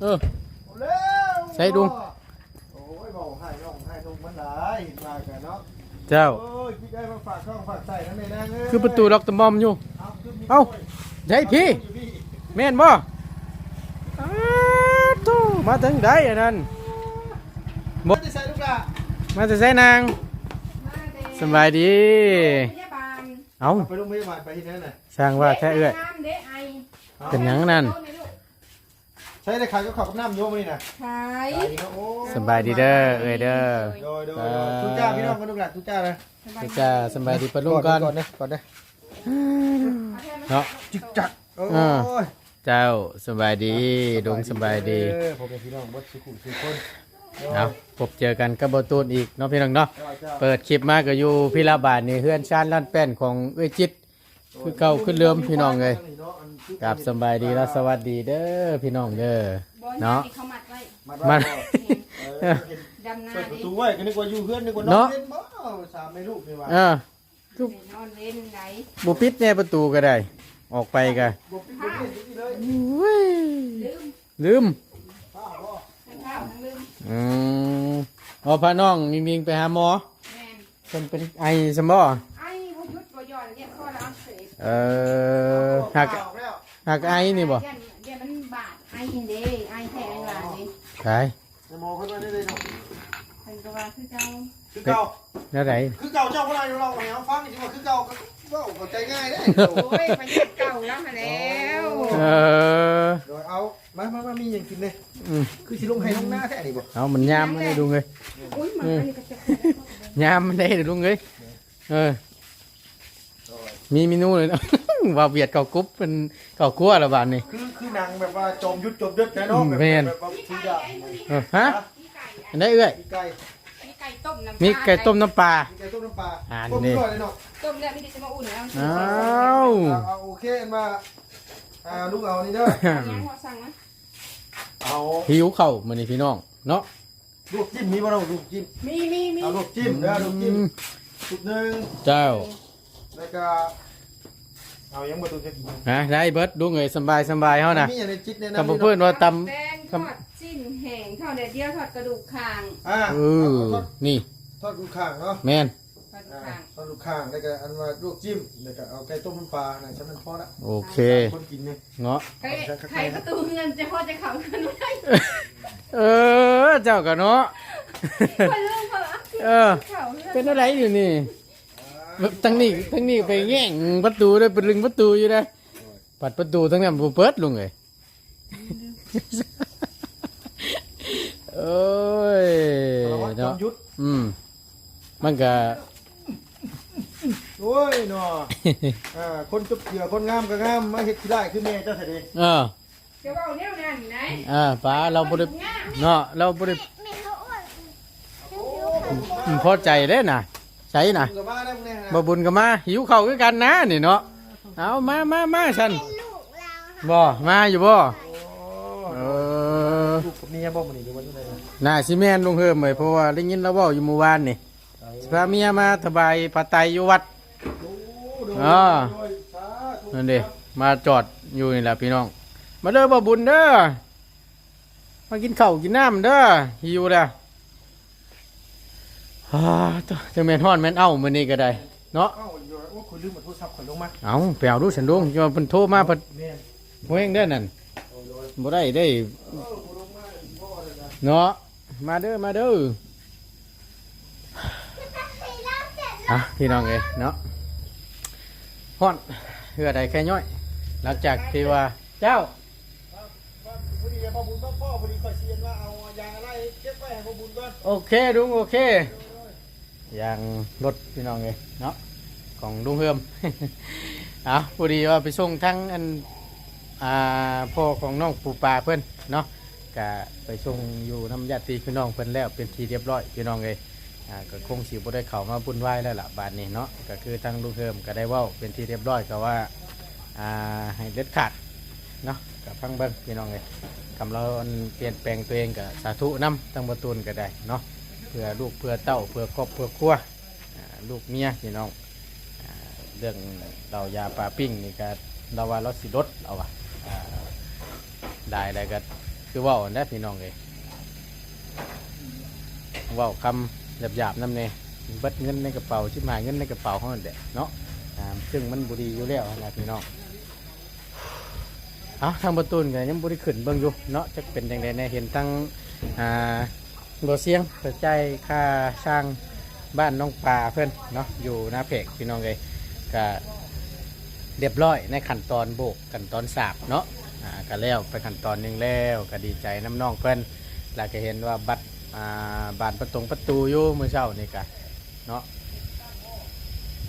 เออเร็วใช้ดุงโอ้ยบอกให้น้องให้ดุงมันหลายมากันเนาะเจ้าโอ้ยคิดได้มาฝากช่องฝากใส่นั่นเองนะเอ้ยคือประตูล็อกตะมอมอยู่เอาขึ้นมีเอ้าโยใช่พี่อยู่พี่แม่นบ่อ้าวโถ่มาถึงได้อันนั้นบ่จะใส่ลูกละมาจะใส่นางสบายดีพยาบาลเอ้าไปโรงพยาบาลไปที่นั่นน่ะช่างว่าแท้เอื้อยน้ำเด้ไอเป็นหยังนั่น ใช้ได้ขายก็ขอบกับน้ำโยมนี่นะขายขายดีเนาะโอ้สบายดีเด้อเอ้ยเด้อโดยโดยโดยทุกเจ้าพี่น้องกันทุกหลักทุกเจ้าเลยจ้าสบายดีปะลุงก่อน ก่อนนะก่อนนะเนาะ จิกจักโอ้อ่า ยเจ้าสบายดีดงสบายดีเออผมเป็นพี่น้องบดสุขุมสุขคนเอาพบเจอกันกับบตูนอีกเนาะพี่น้องเนาะ เจ้าเจ้าเปิดคลิปมาก็อยู่พิลาบาทนี่เฮือนชานล้านแป้นของเอ้ยจิต คือเก่าขึ้นเริ่มพี่น้องเลย กับสบายดีและสวัสดีเด้อพี่น้องเด้อเนาะเขามัดไว้มัมันนเออดำนาเปิดประดิตูไว้ก็นึกว่าอยู่เพื่อนนึกว่าน้อเนาะงเล่นบ่สามไม่ลูกนี่ว่าเออนอนเล่นไหนบุปิดแน่ประตูก็ได้ ออกไปก็บ่ปิดบ่เล่นนี่เลยอุ้ยลืมลืมป้าบ่ทั้งข้าวทั้งลืมอืมเอาพาน้องมิงมิงไปหาหมอแม่นเพิ่นเป็นไอสมบ่ไอ้พยุดบ่ย่อนเรียกข้อละอักเสบเออหักออกแล้ว หักไอนี่บ่เดี๋ยวเดี๋ยวมันบาดไอ้ยินเด้ไอ้แท้ไอ้หลานนี่ใช่จะมองขึ้นมาได้เลยเนาะเป็นก็ว่าคือเจ้าคือเก่าแล้วไหนคือเก่าเจ้าบ่ได้เราให้เอาฟังสิว่าคือเก่าก็เว้าเข้าใจง่ายเด้โอ้ยมันเก่าแล้วมาแล้วเออโดยเอามามามามีหยังกินเลยอืมคือสิลงให้ลงหน้าแท้นี่บ่เอามันยามมันได้ดูเลยอุ้ยมันอันนี้ก็จะยามมันได้ดูเลยเออมีเมนูเลยเนาะ ว่าเวียดเก่ากรุ๊บเป็นเก่าคั่วละบาทนี่ คือคือหนังแบบว่าจอมยุทธจอมยึดนะเนาะแบบแม่น แบบว่ามีทุกไก่อย่างไอ้ตัวนี้เออฮะมีไก่อันได้เอื้อยมีไก่มีไก่ต้มน้ำมีไก่ต้มน้ำปลา มีไก่ต้มน้ำปลาอ่าต้มนี่ ด้วยเลยเนาะต้มแล้วไม่ได้จะมาอุ่นแล้วอ้าวเอาเอาโอเคมาอ่าลูกเอานี่เด้อยังหัวสั่งนะเอาหิวเข่าวมันนี่พี่น้องเนาะลูกจิ้มมีบ่เราลูกจิ้มมีมีมีเอาลูกจิ้มเด้อลูกจิ้มชุดหนึ่งเจ้าแล้วก็ เอายังบ่ตูจะกินฮะได้เบิดดูเงยสบายสบายเฮานะมีอย่างในจิตเนี่ยนะคำเพื่อนว่าตแป้งทอดจิ้นแห้งทอดเด็ดเดียวทอดกระดูกคางอ่าำเออนี่ทอดลูกข่างเนาะแม่นทอดกระดูกอ่าคางทอดลูกข่างแล้วก็อันว่าลูกจิ้มแล้วก็เอาไก่ต้มน้ำปลานะฉันมันพอละโอเคคนกินเนี่ยเนาะใครใครประตูเงินจะพอจะเขากันไม่ได้เออเจ้ากันเนาะคนเรื่องเขาอะเออเขาเรื่องเป็นอะไรอยู่นี่ ทั้งนี้ทั้งนี้ไปแง่งประตูได้ไปลึงประตูอยู่ได้ปัดประตูทั้งนั้นบ่เปิดลุงเอ้ยโอ้ยสารวัตรจอเนาะมยุทธอืมมันก็โอ้ยเนาะอ่าคนจุบเหยื่อคนงามก็งามมาเฮ็ดที่ได้คือแม่เจ้าเสด็จเออจะเอาเนี่ยนั่นไหนอ่าป้าเราบ่ได้เนาะเราบ่ได้อืมพอใจเด้น่ะ ใช่น่ะกับมาได้พวกเนี้ยนะบ่บุญก็มาหิวข้าวคือกันนะนี่เนาะเอามามามาฉันบ่มาอยู่บ่โอ้เออลูกกับเมียบ่มื้อนี้หรือว่าจังไดนะน่าสิแม่นลุงเฮิมเลยเพราะว่าได้ยินเราเว้าอยู่เมื่อวานนี่สิพาเมียมาสบายปาไตยอยู่วัดโอ้โดยอ่าโดยสาธุนั่นดิมาจอดอยู่นี่แหละพี่น้อง มาเด้อบ่บุญเด้อมากินข้าวกินน้ำเด้อหิวแล้ว ฮ่าตัวจังแม่นฮ้อนแม่นเอ้ามื้อนี้ก็ได้ เนาะเอ้าอยู่โอ้คนลืมเอาโทรศัพท์ข่อยลงมาเอาไปเอาดูฉันดูจะมาเพิ่นโทรมาเพิ่นแม่นบ่เฮงเด้อนั่นโอ้โดยบ่ได้ได้เออบ่ลงมาอีกพ่อเลยนะเนาะมาเด้อมาเด้ออะพี่น้องเอ้ยเนาะฮ้อนเฮือใดแค่ย่อย หลังจากที่ว่าเจ้าว่าพอดีพ่อบุญพ่อพ่อพอดีข่อยเซียนว่าเอายางอะไรเก็บไว้ให้พ่อบุญก่อน โอเคลุงโอเคอ ย่างรถพี่น้องเลยเนาะของลุงเฮิมเอาพอดีว่าไปส่งทั้งอันอ่าพ่อของน้องปูปลาเพื่อนเนาะก็ไปส่งอยู่น้ำญาติพี่น้องเพื่อนแล้วเป็นทีเรียบร้อยพี่น้องเลยอ่าก็คงสิบได้เข้ามาบุญไหว้แล้วล่ะบาดนี้เนาะก็คือทั้งลุงเฮิมก็ได้ว้าเป็นทีเรียบร้อยก็ว่าอ่าให้เด็ดขาดเนาะกับพังเบิ้งพี่น้องเลยกำเราเปลี่ยนแปลงตัวเองกับสาธุน้ำตั้งประตูนก็ได้เนาะ พื่อลูกเพื่อเต้าเพื่อครอบเพื่อครัวอ่าลูกเมียพี่น้องเรื่องเรายาปลาปิ้งนี่ก็เราว่าเราสิลดเอาว่ะได้ได้ก็คือว่าได้พี่น้องเลยว่าคำหยาบๆน้ำเนี่ยบิดเงินในกระเป๋าชิบหายเงินในกระเป๋าเขานั่นแหละเนาะซึ่งมันบุรีอยู่แล้วนะพี่น้องเอทางประตูนก็ยังบุรีขึ้นเบิ่งอยู่เนาะจะเป็นยังไงเนี่ยเห็นตั้งอ่า บเสียงกระจายค่าสร้างบ้านน้องปลาเพื่อนเนาะอยู่หน้าเพกพี่น้องเลยก็เรียบร้อยในขั้นตอนโบกขั้นตอนสาบเนาะอ่าก็แล้วไปขั้นตอนหนึ่งแล้วก็ดีใจน้ำน้องเพื่อนแล้วก็เห็นว่าบัตรอ่าบานประตงประตูอยู่เมื่อเช้านี่ก็เนาะ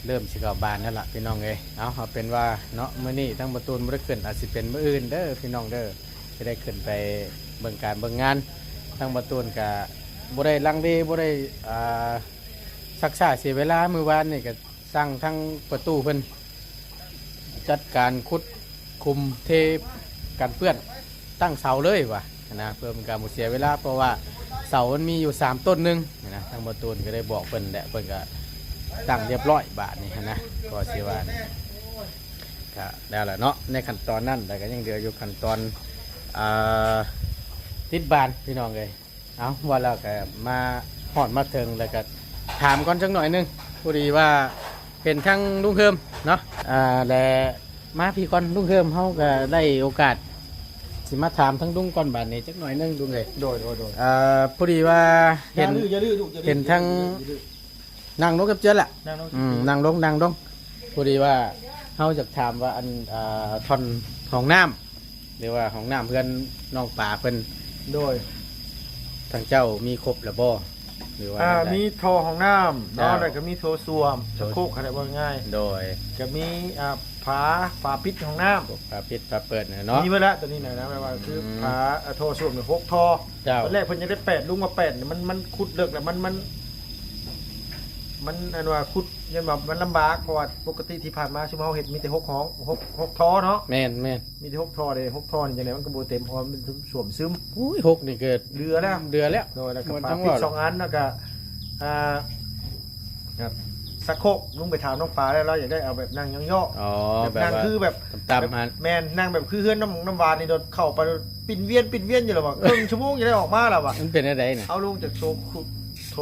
เริ่มสิเข้าบานนั่นแหละพี่น้องเลยเอาเอาเป็นว่าเนาะเมื้อนี้ทั้งประตูบ่ได้ขึ้นอาจสิเป็นเมื้ออื่นเด้อพี่น้องเด้อจะได้ขึ้นไปเบิ่งการเบิ่งงานทั้งประตูก็บ่ บได้ลังเลบ่ได้อ่าซักษาเสียเวลามือวานนี่ก็สร้างทั้งประตูเพิ่นจัดการคุดคุมเทกันเปื้อนตั้งเสาเลยวะนะเพื่อเป็นการหมดเสียเวลาเพราะว่าเสามันมีอยู่สามต้นหนึงนะทางบตูก็ได้บอกเพิ่นแหละเพิ่นก็ตั้งเรียบร้อยบาทนี่นะก็เสียว่านี่ก็ได้แล้วเนาะในขั้นตอนนั้นแต่ก็ยังเหลืออยู่ขั้นตอนอติดบานพี่น้องเลย เอาว่าเราก็มาหอดมาเทิงแล้วก็ถามก่อนจังหน่อยหนึงพอดีว่าเป็นทั้งลุงเฮิมเนาะอ่าและมาพี่ก่อนลุงเฮิมเขาก็ได้โอกาสสิมาถามทั้งลุงก่อนบาดนี้จักหน่อยหนึงลุงเลยโดยโดยโดยอ่าพอดีว่าเห็นอย่าดื้ออย่าดื้อลูกอย่าดื้อเห็นทั้งนั่งลงกับเจ้าแหละนั่งลงอืมนั่งลงนั่งลงพอดีว่าเขาจะถามว่าอันอ่าทอนของน้ำหรือว่าของน้ำเพื่อนน้องป่าเพิ่นโดย ทางเจ้ามีครบหรือบ่หรือว่าอ่าจั่งใดมีโทรของน้ำเนาะเจ้าแล้วก็มีโทรส่วมสะโคกอะไรว่าง่ายโดยก็มีอ่าฝาฝาปิดของน้ำพวกปลาปิดปลาเปิดน่ะเนาะมีไว้แล้วตัวนี้นะนะแปลว่าคืออมฝาอ่าโทรส่วมหรือหกทอเจ้าตอนแรกเพิ่นยังได้แปดลุงมาแปดเนี่ยมันมันขุดเลิกแล้วมันมัน มันอันว่าขุดยันแบบมันลำบากเพราะว่าปกติที่ผ่านมาชั่วโมงเห็ดมีแต่หกห้องหกหกทอเนาะแม่นแม่นมีแต่หกทอเลยหกทอนี่จังไดมันก็บ่เต็มเพราะมันเป็นสวมซึมอุ้ยหกนี่เกิดเรือแล้วเดือแล้วโดยแล้วก็มันฝาทั้งปิดว่า สองอันแล้วก็อ่าครับสักโคกลุงไปถามน้องฟ้าแล้วเราอยากได้เอาแบบนั่งย่ออ๋อๆแบบนั่งว่าคือแบบ ตามๆมัน แมนนั่งแบบคือเฮือนน้ำน้ำหวานนี่โดนเข้าไปปิ่นเวียนปิ่นเวียนอยู่แล้วว่ะครึ่งชั่วโมงจะได้ออกมาแล้วว่ะมันเป็นอะไรเนี่ยเอาลงจากโซขุดโท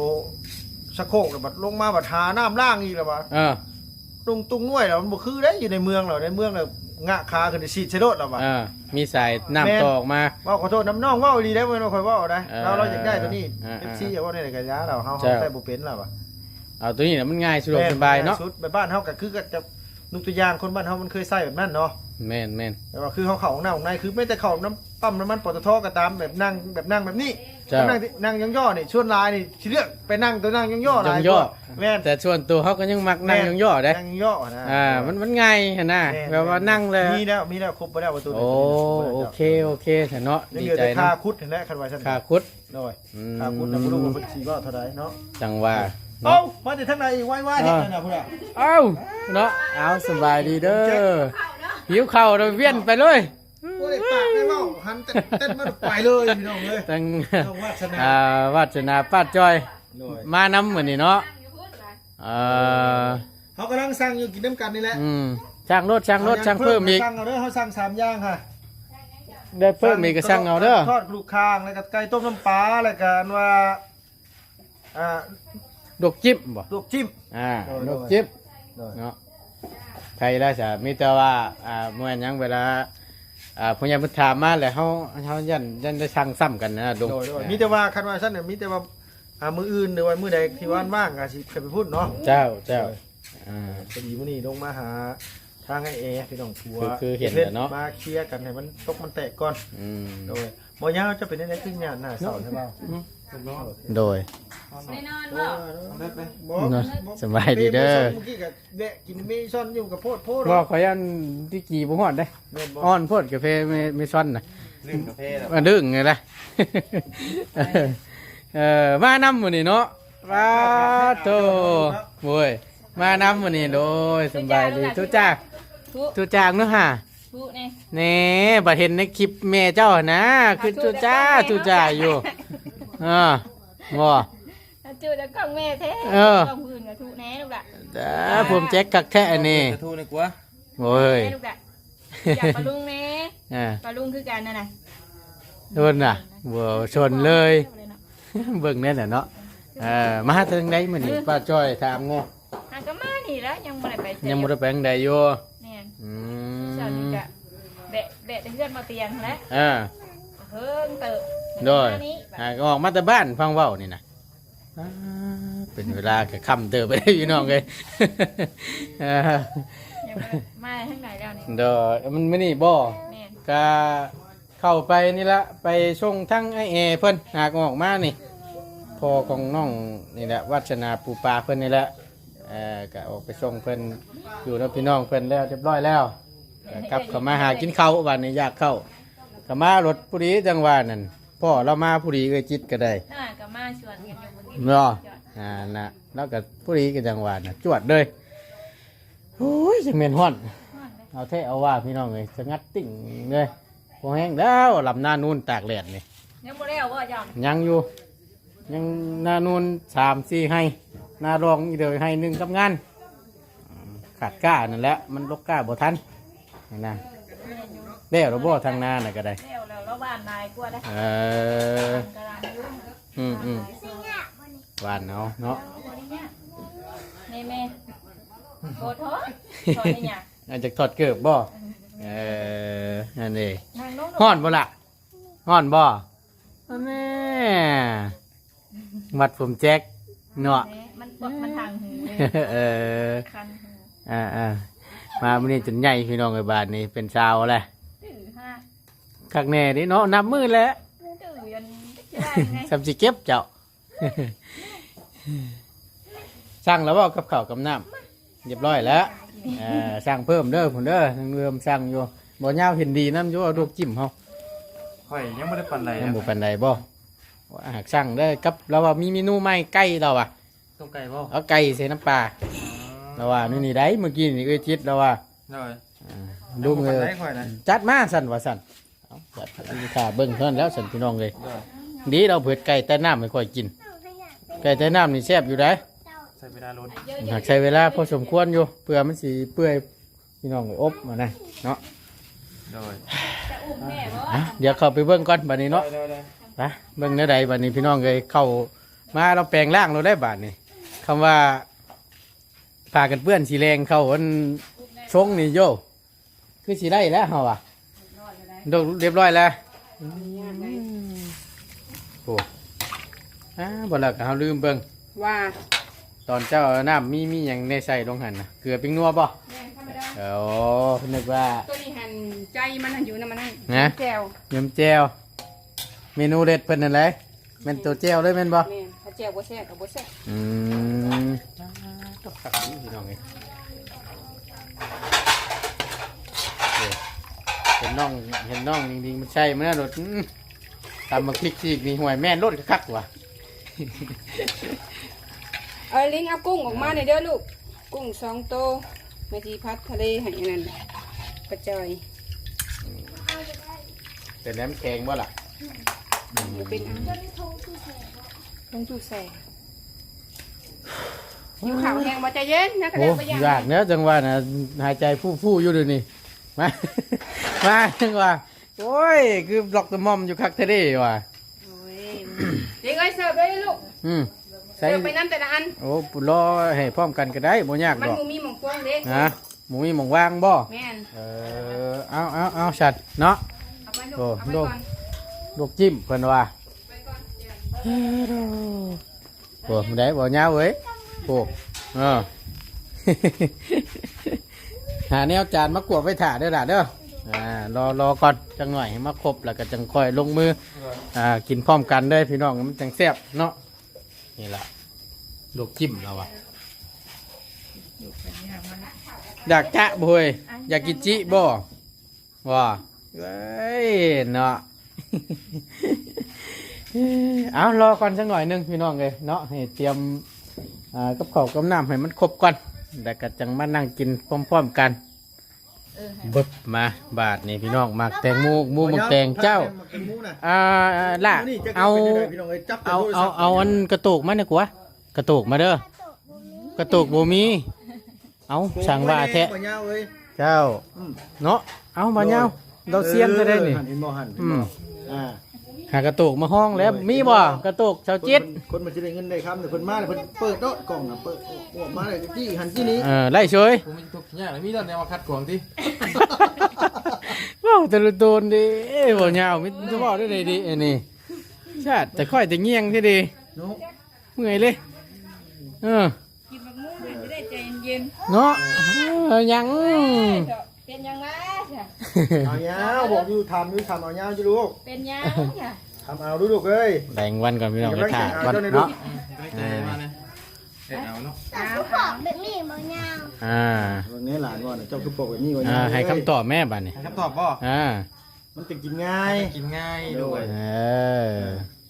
สะโคกแล้วบัดลงมาบัดหาน้ำล่างอีกแล้วว่ะเออตรงตรงน่วยแล้วมันบ่คือได้อยู่ในเมืองเราในเมืองเรางะคาขึ้นไปฉีดเชโดดแล้วว่ะเออมีสายแม่นน้ำต่อออกมาว่าขอโทษน้ำน้องว่าดีได้เว้ยน้องคอยว่าเอาได้เออเราเราอยากได้ตัวนี้เออเอฟซีอยากว่าในกระยะเราเฮาเจ้าเฮาได้บ่เป็นแล้วว่ะเอาตัวนี้นะมันง่ายสะดวกสบายเนาะชุดแบบบ้านเฮาก็คือก็จะนุกตัวอย่างคนบ้านเฮามันเคยใส่แบบนั้นเนาะแม่นแม่นแต่ว่าคือเฮาเข้าของหน้าของในคือไม่แต่เข้าน้ำปั๊มน้ำมันปตทก็ตามแบบนั่งแบบนั่งแบบนี้ เจ้า นั่งที่นั่งย่อๆนี่ชวนลายนี่สิเลือกไปนั่งตัวนั่งย่อๆหลายย่อแม่นแต่ส่วนตัวเขาก็ยังมักนั่งย่อๆได้นั่งย่อนะอ่ามันมันง่ายเห็นนะม่นแบบว่านั่งเลยมีแล้วมีแล้วครบไปแล้วประตูโอ้โอเคโอเคแต่เนาะยังดีเหลือใจแต่นะค่าคุดเห็นแล้วคันว่าซั่นค่าคุดน้อยอืค่าคุดนะบ่รู้ว่ามเพิ่นสิว่าเท่าใดเนาะจังว่า เอ้าเนาะมาแต่ทางไหนอีกไว้ๆเฮ็ดนั่นน่ะพุ่นน่ะเอ้าเนาะเอาสบายดีเด้อเข้าเนาะหิวเข่าวเราเวียนไปเลย โอ้ยปากได้เว้าหันเต้นเต้นมาไปเลยพี่น้องเอ้ยตั้งต้องวาสนาอ่าวาสนาป้าจอยน้อยมานำเหมือนนี่เนาะนั่งอยู่พุ่นล่ะเอ่อเขากำลังสั่งอยู่กินน้ำกันนี่แหละอืมช่างรถช่างรถช่างเพิ่มอีกสั่งเอาเด้อเขาสั่งสามอย่างค่ะได้เพิ่มอีกก็ช่างเอาเด้อทอดกลูกคางแล้วก็ไก่ต้มน้ำปลาแล้วก็อันว่าอ่าดอกจิ๊บบ่ลูกจิ้ม อ่าโดยดอกจิ๊บโดยเนาะใครแล้วจะมีแต่ว่าอ่าเมื่อหยังเวลา อ่าพญาพุทธามมาแล้วเฮาเฮายันยันได้ช่างซ้ำกันนะดงโดยโดยมีแต่ว่าคันว่าซั่นน่ะมีแต่ว่าอ่ามื้ออื่นหรือว่ามื้อใดที่ว่านว่างก็สิไปพูดเนาะเจ้าเจ้าอ่า พอดีมื้อนี้ลงมาหาทางไอ้เอพี่น้องผัวคือคือเห็นแล้วเนาะ มาเคลียร์กันให้มันตกมันแตกก่อนอืมโดยบ่ยาวจะเป็นได้ขึ้นงานหน้าเสาใช่ป่าว โดย ไม่นอนเอบ่อได้ไปบ่เนาะสบายดีเด้อเมื่อกี้ก็แวะกินเมซอนอยู่กับโพดโพดว่าขอยันที่กี่บ่ฮอดได้แม่นบ่อ้อนโพดกาแฟไม่ไม่ซ้อนน่ะลืมกาแฟแล้วมาดึงไงล่ะ เออมานำมื้อนี้เนาะว้าโตโว้ยมานำมื้อนี้โดยสบายดีทุกจ้าทุทุกจ้างเนาะฮะทุนี่แหน่บัดเห็นในคลิปแม่เจ้านะคือทุกจ้าทุกจ้าอยู่ อ่าบ่ถ้าจุดแล้วกล้องแม่แท้เออ กล้องพื้นกับทุแน่ลูกละเด้อผมแจ็คกักแท้อันนี้กระทูในกัวโอ้ยแน่ลูกละอยากปลาลุงแน่อ่าปลาลุงคือกันนั่นน่ะโดนน่ะบ่ชนเลย เบิ่งแน่น่ะเนาะเอ่อมาถึงไดมื้อนี้ป้าจ้อยถามงออะก็มานี่แล้วยังบ่ได้ไปเสียังบ่ได้ไปทางใดอยู่แม่นอืเช้านี้มก็แบะแบะแต่เพื่อนมาเตียงแล้วอ่า เฮิงเติบโดยอันนี้อ่าก็ออกมาแต่บ้านฟังเว้านี่นะอ่าเป็นเวลาก็ค่ำเติบไปได้พี่น้องเลยอ่ายังบ่ได้มาทางไหนแล้วนี่เดี๋ยวมันไม่นี่บ่แม่นก็เข้าไปนี่ละไปส่งทั้งไอเอเพิ่นหากออกมานี่พ่อของน้องนี่แหละวัฒนาปูปลาเพิ่นนี่แหละเอ่อก็ออกไปส่งเพิ่นอยู่กับพี่น้องเพิ่นแล้วเรียบร้อยแล้วก็กลับเข้ามาหากินข้าววันนี้อยากเข้า ก็มารถผู้ดีจังหวะนั่นพ่อเรามาผู้ดีก็จิตก็ได้น่าก็มาชวนกันอยู่บนนี้เนาะอ่านะแล้วก็ผู้ดีก็จังหวะน่ะจวดเลยโอ้ยจังเมนฮ้อน เอาเทเอาว่าพี่น้องเลยจะงัดติ่งเลยพอแห้งแล้วลำหน้านูนตากแดดนี่ยังบ่ได้เอาบ่ยอมยังอยู่ ยังหน้านูนสามสี่ให้หน้ารองอีกเดียวให้หนึ่งกับงานอืมขาดก้านั่นแหละมันลกก้าบ่ทันนี่นะ เลี้ยวเราบ่ทางหน้าน่ะก็ได้แล้วแล้วแล้วบ้านนายกลัวได้เออกำลังยุ่งอืมอืมหวานเอาเนาะนี่แม่โกโทษโทษนี่หยังอาจจะถอดเกือบบ่เออนั่นเองนางน้องฮ้อนบ่ล่ะฮ้อนบ่แม่วัดผมแจ็คเนาะมันปวดมันทางหูเออคันหูอ่าอ่ามาวันนี้จนใหญ่พี่น้องไอ้บาทนี่เป็นชาวแหละตื้อห้า คักแน่ดิเนาะนับมือแล้วตื้อยันจะได้ไงสำสิเก็บเจ้าสั่งแล้วบ่กับข้าวกับน้ำเรียบร้อยแล้วเอ่าสั่งเพิ่มเด้อผมเด้อทางเรือมสั่งอยู่บ่ยาวเห็นดีน้ำอยู่เอาลูกจิ้มเฮาข่อยยังไม่ได้ปันไหนยังบ่ปานใดบ่ว่าหากสั่งได้อกับเราว่ามีเมนูใหม่ไก่เราอะ ต้มไก่บ่เอาไก่ใส่น้ำปลาเราว่านี่นี่ได้เมื่อกี้นี่เอ้ยทิศเราว่าได้ลุงเลเลยยข่อยนะจัดมาสั่นว่าสั่น เอาจัดมีค่าเบิ่งเท่านั้นแล้วสั่นพี่น้องเลยได้ดีเราเผือไก่แต่น้ำไม่ค่อยกิน ไก่แต่น้ำนี่แซ่บอยู่ได้ใส่เวลาล้นหากใช้เวลาพอสมควรอยู่เพื่อมันสิเปื่อยพี่น้องเลยอบมานะเนาะได้จะอุ้มแม่บ่อะเดี๋ยวเข้าไปเบิ่งก่อนบัดนี้เนาะได้ได้ไปเบิ่งเนื้อใดบัดนี้พี่น้องเลยเข้ามาเราแปลงร่างเราได้บาดนี้คำว่าพากันเปื้อนสีแรงเข้าอันชงนี่โยคือสีได้แล้วเฮาอะโดนเรียบร้อยแล้วอืมโอ้อ่าบ่แล้วก็เฮาลืมเบิ่งว่าตอนเจ้าเอาน้ำมีมีอย่างในใส่ลงหันนะเกลือปิ้งนัวป่ะแม่ธรรมดาเออนึกว่าตัวนี้หันใจมันหันอยู่นะมันนั่นนะแก้วยำแจวเมนูเด็ดเพิ่นนั่นแหละแม่นตัวแจวเลยแม่นบ่แม่นถ้าแก้วบ่แซ่บก็บ่แซ่บอืมตกขักนี่พี่น้องเอ้ยเอ้ยเห็นน้องเห็นน้องจริงๆมันใช่มันน่ารถอื้อตำมาพริกซีกนี่ห่วยแม่นรถคักว่ะเอาลิงเอากุ้งออกมาหน่อยเด้อลูก กุ้งสองโตวแม่ทีพัดทะเลให้อันนั่นกระจอยเป็นน้ำแข็งบ่ล่ะบ่เป็นอันลงจูใส่อยู่ขาวแห้งบ่ใจเย็นนะกระโอ้เด็นบ่ย่าง ยากเนื้อะจังหวะนะหายใจฟู่ๆอยู่เดี๋ยวนี้ มา มาจังหวะโอ้ย คือล็อกตะมอมอยู่คักเทเด้ว่ะโอ้ยเด็กเอ้ยเสิร์ฟเลยลูกอืมใส่เสิร์ฟไปน้ำแต่ละอัน โอ้ปุรอให้พร้อมกันก็ได้บ่ยากมันดอกบ่มีหม่องฟองเด้นะหมูมีหมองว่างบ่แม่นเออเอาเอาเอาชัดเนาะ เอาไปลูกโอ้เอาไปลูก่กอนลูกจิ้มเพิ่นว่าไปก่อนเดี๋ยวโอ้บ่ได้บ่ยาวเว้ยโอ้เออ หาแนวจานมากวดไว้ถ่าเด้อล่ะเด้ออ่ารอรอก่อนจังหน่อยให้มาครบแล้วก็จังค่อยลงมืออ่ากินพร้อมกันได้อพี่น้องมันจังแซ่บเนาะนี่ล่ะลูกจิ้มเราอะอยากจะบ่เฮ้ยอยากกินจิบ่ว่าเว้ยเนาะ เอารอก่อนสักหน่อยหนึงพี่น้องเลยเนาะให้เตรียมอ่ากับข้าวกับน้ำให้มันครบก่อน แล้วก็จังมานั่งกินพร้อมๆกันเออเบิบมาบาทนี่พี่น้องมักแตงหมูหมูหมักแตงเจ้าอ่าล่ะเอาเอาเอาเอาอันกระตุกมาเนี่ยกัวกระตุกมาเด้อกระตุกบ่มี เอาสั่งว่าแท้เจ้าเนาะเอามาเนาเราเซียนจะได้นี่เห็นบ่หันอืมอ่า หากระตุกมาห้องแล้วมีบ่กระตุกชาวจิตคนมันจะได้เงินได้ครับแต่คนมาเนี่ยเพิ่นเปิดโต๊ะกล่องน่ะเปิดออกมาเลยจี้หันจี้นี้เออไล่เฉยผมมีทุกอย่างเลยมีตอนแนวมาคัดกรองที่ว้าวแต่ละโดนดิเอ้ยบ่ยาวมิจะบอกได้เลยดิอันนี้ชาติแต่ค่อยแต่เงียงที่ดีเนาะเมื่อยเลยเออกินมะม่วงมันจะได้ใจเย็นเนาะเออยังๆเป็นยังไงจ้ะ เอาเงาบอกอยู่ทำอยู่ทำเอาเงาอยู่ลูกเป็นยังจ้ะทำเอาดูลูกเอ้ยแบ่งวันก่อนพี่น้องเดี๋ไปยวถ่ายเอาวันเจ้าในรูปเนาะไม่ใจมาเนี่ยเอ็ดเอาเนาะเอาบอกแบบนี้บ่ยาวอ่าวันนี้หลานว่าน่ะเจ้าคือปกแบบนี้ว่าอ่าให้คำตอบแม่บัดนี้ให้คำตอบบ่อ่ามันจะกินง่ายกินง่ายด้วยเออ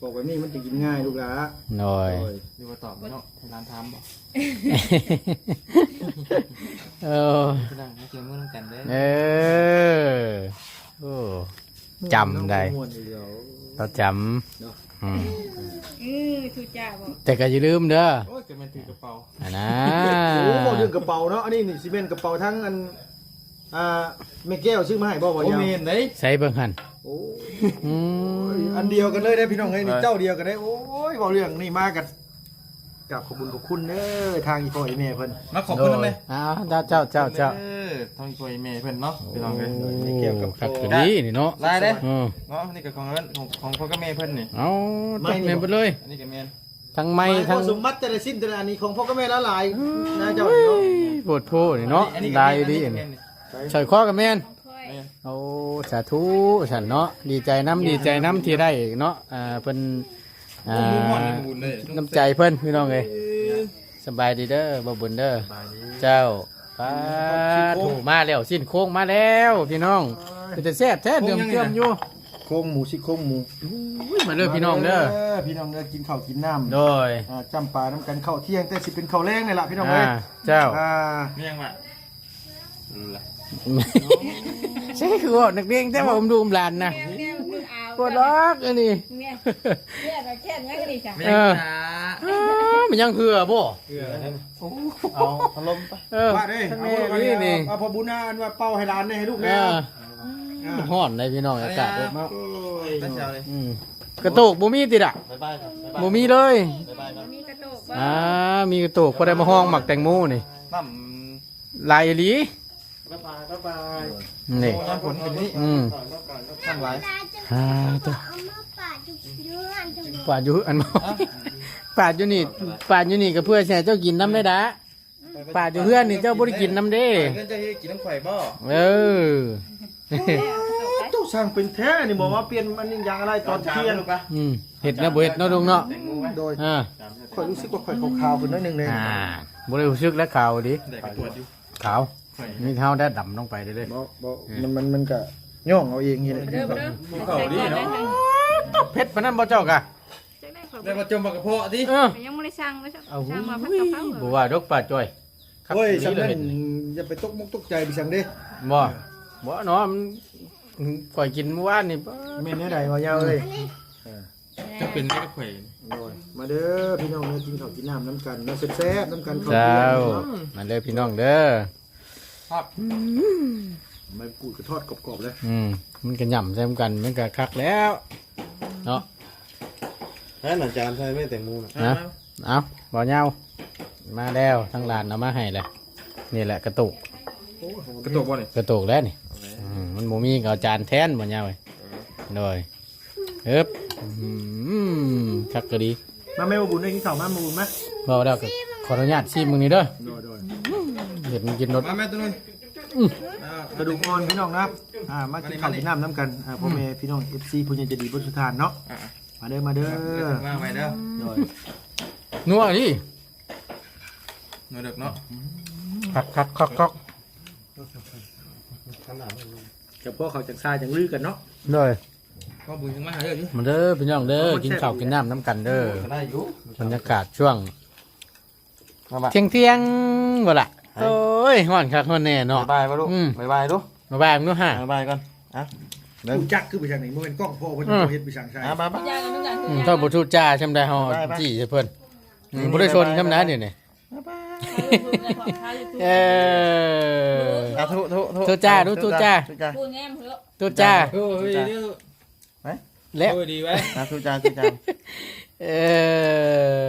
ปกแบบนี้มันจะกินง่ายลูกหลานหน่อยโอ้ยดูว่าตอบเนาะให้ร้านทำบ่เออพี่น้องมาเกี่ยวมือน้ำกันเด้เออโอ้จำได้ม่วนเดียวเราจำอืมอือทุจ้าบอกแต่ก็อย่าลืมเด้อโอ้ยเกิดมันถือกระเป๋าอันนะโอ้บอกเรื่องกระเป๋าเนาะอันนี้นี่ซีเมนต์กระเป๋าทั้งอันอ่าเมแก้วซื้อมาให้บ่บ่โอ้ยาวเมนเด้ใส่เบิ่งหัน โอ้อืมอันเดียวกันเลยได้อพี่น้องเอ้ยนี่เจ้าเดียวกันได้อโอ้ยบอกเรื่องนี่มากันกับขอบคุณขอบคุณเด้อทางอีพ่ออีแม่เพิ่นมาขอบคุณเลยอ้าวเจ้าเจ้าเจ้าเจ้าเออทางตัวเมย์เพิ่นเนาะพี่น้องเอ้ยเกี่ยวกับขัดกันดีนี่เนาะได้เด้อืมเนาะนี่ก็ของเอิ้นของของพ่อกับแม่เพิ่นนี่เอาตัดเมนไปเลย อันนี้ก็แม่นทั้งไม้ทั้ทั้งงสมบัติแต่ละสิ้นแต่ละอันนี้ของพ่อกับแม่ละหลายนะเจ้าโอ้เนาะยโปวดโพนี่เนาะอัก็ได้แม่นดีอันนี่นี้ใส่ข้อกับแม่นค่อยแม่น โอ้สาธุฉันเนาะดีใจน้ำดีใจน้ำที่ได้เนาะอ่าเพิ่นอ่าโอ้มือหอนเลยบุญเลยน้ำใจเพิ่นพี่น้องเอ้ยสบายดีเด้อบ่บุญเด้อเจ้าป้าถูมาแล้วสิ้นโค้งมาแล้วพี่น้องเป็นแต่แซ่บแท้เดือมเชื่อมอยู่โครงหมูซี่โครงหมูอุ้ยมาเด้อพี่น้องเด้อพี่น้องเด้อกินข้าวกินน้ำโดยอ่าจำปาน้ำกันข้าวเที่ยงแต่สิเป็นข้าวแรงนี่ล่ะพี่น้องอ่าเอ้ยเจ้าอ่าเมียงว่ะรู้ละ ใช่คือว่านักเรียนแต่ว่าผมดูมหลานนะแม่แม่มึงเอาปวดล็อกอันนี้แม่แม่เราแค่นี้ก็ดีจ้ะเมียงจ้าอ้าวมันยังเหือบ่เอาพัดลมไปเออว่าเด้ทั้งเอาแม่เอานี่นี่เอาพอบุญนาอันว่าเป่าให้หลานให้ลูกเอนะอมันฮ้อนเลยพี่น้องอากาศเอเนาะตั้งเช้าเลยอืมกระโตกบ่มีติดอะบ๊ายบายครับบ๊ายบายบ่มีเลยบ๊ายบายครับมีกระโตกบ่อ่ามีกระโตกพอได้มาห้องหมักแตงโมนี่ตั้มลายอีหลี บ๊ายบายบ๊ายบายนี่ โอ้ยผลเป็นนี่อืมตั้งไว้ตาจะอ่าตัวเอามาปาดจุดเยือนจังเลยปาดอยู่อันบ่ปาดอยู่นี่ปาดอยู่นี่ก็เพื่อแช่เจ้ากินน้ำได้ดะปาดอยู่เพื่อนนี่เจ้าบ่ได้กินน้ำเด้เงินจะให้กินน้ำข่อยบ่เออเจ้าสร้างเป็นแท้นี่บอกว่าเปลี่ยนมันอย่างอะไรตอนเที่ยงปะอืมเห็ดนะบ่เห็ดเนาะลุงเนาะแตงโมไว้โดยอ่าข่อยรู้สึกว่าข่อยขาวๆขึ้นนิดนึงเลยอ่าบ่ได้รู้สึกแล้วขาวดิเด็กกระตรวจอยู่ขาวข่อย มีเท้าได้ดำลงไปเรื่อยบ่บ่มันมันมันก็ย่องเอาเองนี่แหละเด้อบ่เด้อภูเขาดีเนาะๆเพชรปานนั้นบ่เจ้ากะจักได้ขอได้มาจมปากกระเพาะดิเออยังไม่ได้สั่งไว้สั่งเอาสั่งมาพัดอุ้ยกะเพราเหรบ่อว่าดอกป่าจ้อยครับโอ้ยนี่สำเลนั้ยนอย่าไปตกมุกตกใจไปสั่งเด้บ่บ่เนาะมันก่อยกินเมื่อวานนี่บ่แม่นแน่ใดว่ายาวเอ้ยจะเป็นได้กับข่อยโดยมาเด้อพี่น้องเด้อกินข้าวกินน้ำน้ำกันมาแซ่บๆน้ำกันข้าวเจ้าเที่ยงเนาะ มาเลยพี่น้องเด้อ ครับมันกูดกระทอดกรอบๆเลย อืมมันก็ย่ำใส่กันมันก็คักแล้วเนาะให้หนังจานใช่ไม่แต่งมูนะนะเอาบ่เหยามาแล้วทั้งร้านเอามาให้แหละนี่แหละกระตุกกระตุกบ่นี่กระตุกแล้วนี่อืมมันบ่มีก็เอาจานแทนบ่เหยาเว้ยโดยเอ๊บอืมคักก็ดีมาแม่มาบุญได้กินข้าวมามาบุญไหมบ่แล้วก็ขออนุญาตชิมมึงนี่เด้อโดยโดย เห็นกินรสมาแม่ตัวนึงกระดูกอ่อนพี่น้องนะครับอ่ามากินข้าวกินน้ำน้ำกันอ่าพ่อแม่พี่น้องเอฟซีผู้ใหญ่ใจะดีบุญสุทานเนาะมาเด้อมาเด้อมาไปเด้อโดยนัวนี่หนูเด็กเนาะคักคักคักคักกับพ่อเขาจังซายจังลือกันเนาะโดยพ่อบุญยังมาหาเยอะอยู่มาเด้อพี่น้องเด้อกินข้าวกินน้ำน้ำกันเด้อได้อยู่บรรยากาศช่วงมาบ้าเที่ยงเที่ยงๆบ่ล่ะ โอ้ยฮ้อนคักฮ้อนแน่เนาะ บายป่ะลูกอืม บายบายลูกมาบ้านมึงดูห่าบายบายก่อนอะกูจักคือไปทางไหนมันเป็นกล้องพ่อเพิ่นอืมเฮ็ดไปทางชายอะบายบาย ยากันทุกอย่างทุกอืมอย่างถ้าบ่ทูจ้าชำได้เฮาไปไปจี้ใส่เพิ่นอืมบ่ได้ชนชำนะเดี๋ยวนี้เออ อะทุทุทุทุจ้าทุทุจ้า ทุจ้า พูดแง่มเถอะทูจ้าเฮ้ยเดี๋ยวทแล้วโอ้ยดีไว้ นะทุจานทุจาน เอ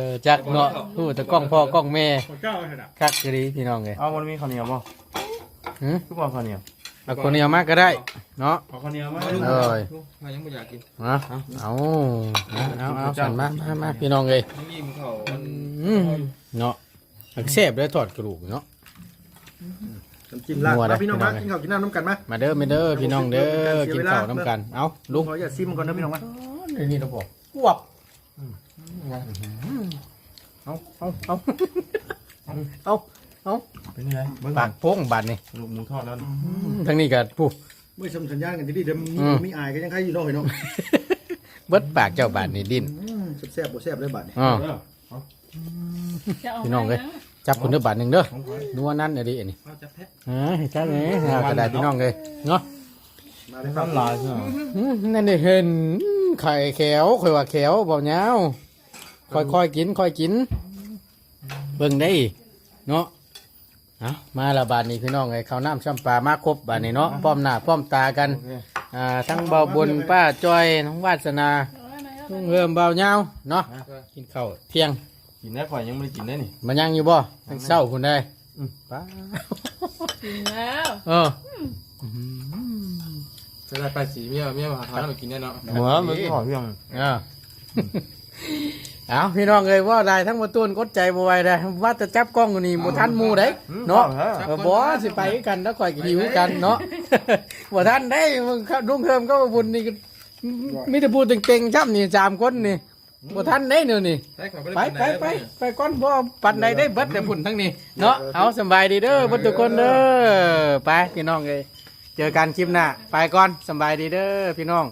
อจักเนาะพูดแต่กล้องพ่อกล้องแม่เจ้าขนาดคักกะดีพี่น้องเลยเอามันมีข้าวเหนียวบ่หืมทุกคนข้าวเหนียวเอาคนเดียวมากก็ได้ เนาะเอาข้าวเหนียวมาเอ้ยลูกพายังไม่อยากกินเอาเอาเอาเอาสั่นมามามาพี่น้องเลยยังยิ้มเขามันอืมเนาะอักเสบด้วยทอดกระดูกเนาะน้ำจิ้มลาดนัวนะมาพี่น้องมาพี่กินน้องข้าวกินน้ำน้ำกันมามาเด้อมาเด้อพี่น้องเด้อกินข้าวน้ำกัน เอาลุงขออย่าซิมก่อนนะพี่น้องมานี่นี่เราบอกกวบ เอาเอาเอาเอาเอาเป็นยังไงเบิ้งปากโป้งบาดนี่ลูกหมูทอดแล้วทั้งนี้ก็ผู้เมื่อชมสัญญาณกันดีๆเดี๋ยวมีอืมมีอายก็ยังใครอยู่น้อยเนาะเบิดปากเจ้าบาดนี่ดิ้นอืมแซ่บๆบ่แซ่บเลยบาดนี่อ๋อจะเอาพี่น้องเอ้ยมาจับคนเด้อบาทหนึ่งเด้อนัวนั่นอะดิอันนี้เขาจะแพะอ่าจับเลยเอากระดาษพี่น้องเลยเนาะมาเลยครับน้ำลายใช่ไหมอืมนั่นได้เห็นไข่แขวข่อยว่าแขวเบาเงา ค่อยๆกินค่อยกิน เบิ่งได้เนาะเอามาละบาทนี้พี่น้องไอ้ข้าวน้ำช่ำปลามาครบบาทนี้เนาะป้อมหน้าป้อมตากันอ่าทั้งเบาบนป้าจอยน้องวาสนาลุงเริ่มเบาเงาเนาะกินข้าวเที่ยงกินได้ข่อยยังไม่ได้กินได้นี่มันยังอยู่บ่ทั้งเศร้าคุณได้อืมป้ากินแล้วเออจะได้ไปสีเมียเมียมาหาทานมากินได้เนาะหัวมันก็หอมเพียงอ่า เอาพี่น้องเลยว่าได้ทั้งประตูนกดใจบ่ไหวได้ว่าจะจับกล้องอยู่นี่บ่ทันหมู่ได้เนาะเออบ่สิไปกันแล้วข่อยก็หิวกันเนาะบ่ทันได้มึงครับลุงเพิ่มก็มาบุญนี่ก็มีแต่พูดเก่งๆจ้ำนี่สามคนนี่บ่ทันได้เดี๋ยวนี่ได้ข่อยไปไปไปไปก่อนบ่ปันใดได้เบิดแต่พุ่นทั้งนี้เนาะเอาสำบายดีเด้อเบิดทุกคนเด้อไปพี่น้องเอ้ยเจอกันคลิปหน้าไปก่อนสำบายดีเด้อพี่น้อง